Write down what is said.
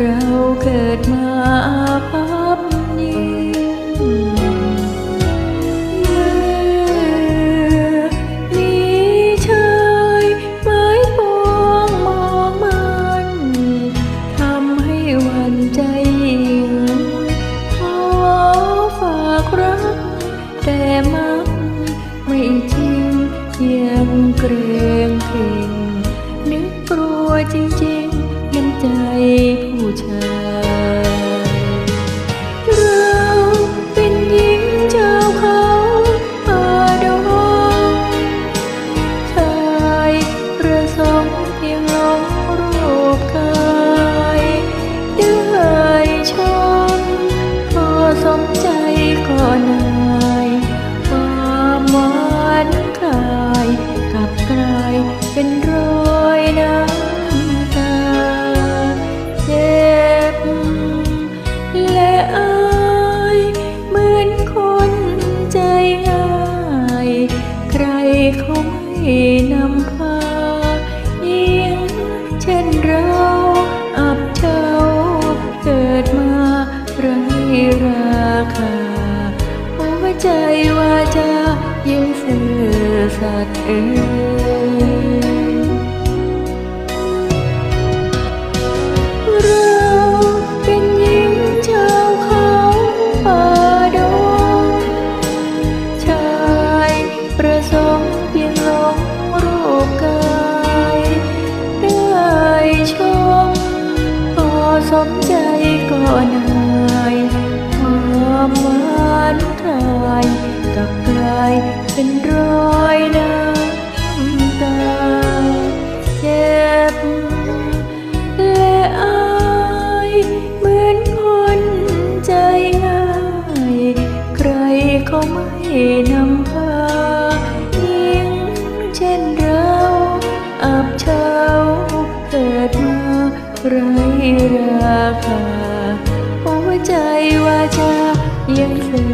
เราเกิดมา ผู้ชาย เขาไม่นำพายิ่งเช่นเราอับเจ้าเกิดมาไรราคาหัวใจว่าจะยังซื่อสัตย์เอ่ย มใจก็นายความหวานคลายกับกลายเป็นรอยน้ำตาเจ็บและอายเหมือนคนใจง่าย ใครก็ไม่นำพายิ่งเช่นเราอับเฉาเกิดมาไร หัว